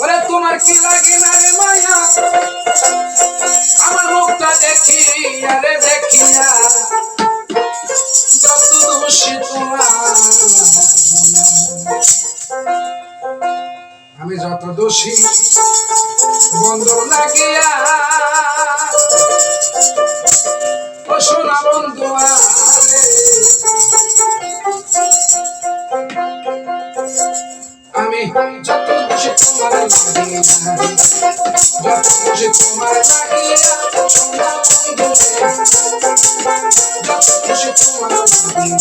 ওরে তোমার কি লাগে না রে মায়া? আমার দেখি আরে দেখিয়া। যত দোষী তোমার। আমি যত দোষী বন্ধু লাগিয়া আমি যত খুশি তোমার লাগিয়া যত খুশি তোমার লাগিয়া সোনা বন্ধু যত খুশি তোমার লাগিয়া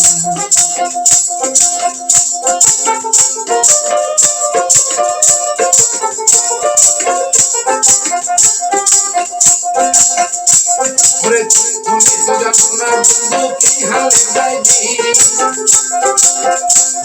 ওরে তুমি তো জানো না বন্ধু কি হালে যাইবি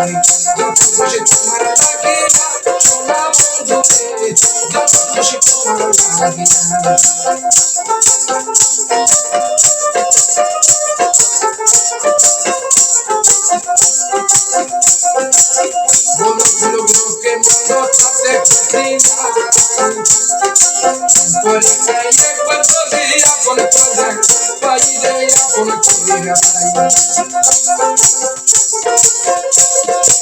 না পরীক্ষায় একবার যদি আপন প্রজা পাইলে আপন করিয়া পাই বলো বলো, লোকে মন্দ থাকতে খুশি নাই একবার যদি আপন প্রজা পাইলে আপন করিয়া পাই।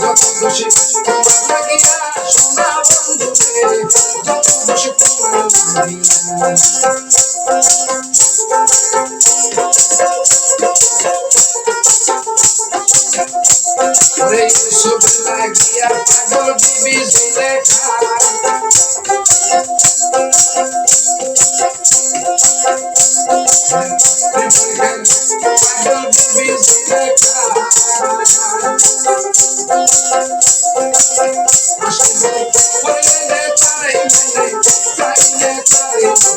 যত খুশি তোমার লাগিয়া সোনা বন্ধু রে যত খুশি তোমার লাগিয়া ইউসুফ লাগিয়া পাগল বিবি জুলেখা পাগল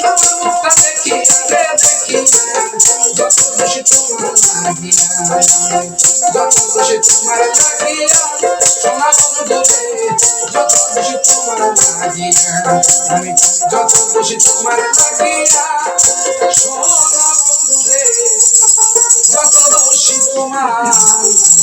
আমার মুখটা দেখি রে দেখি যত খুশি তোমার লাগিয়া যত খুশি তোমার লাগিয়া সোনা বন্ধু রে যত খুশি তোমার লাগিয়া আমি যত খুশি তোমার লাগিয়া সোনা বন্ধু রে যত খুশি তোমার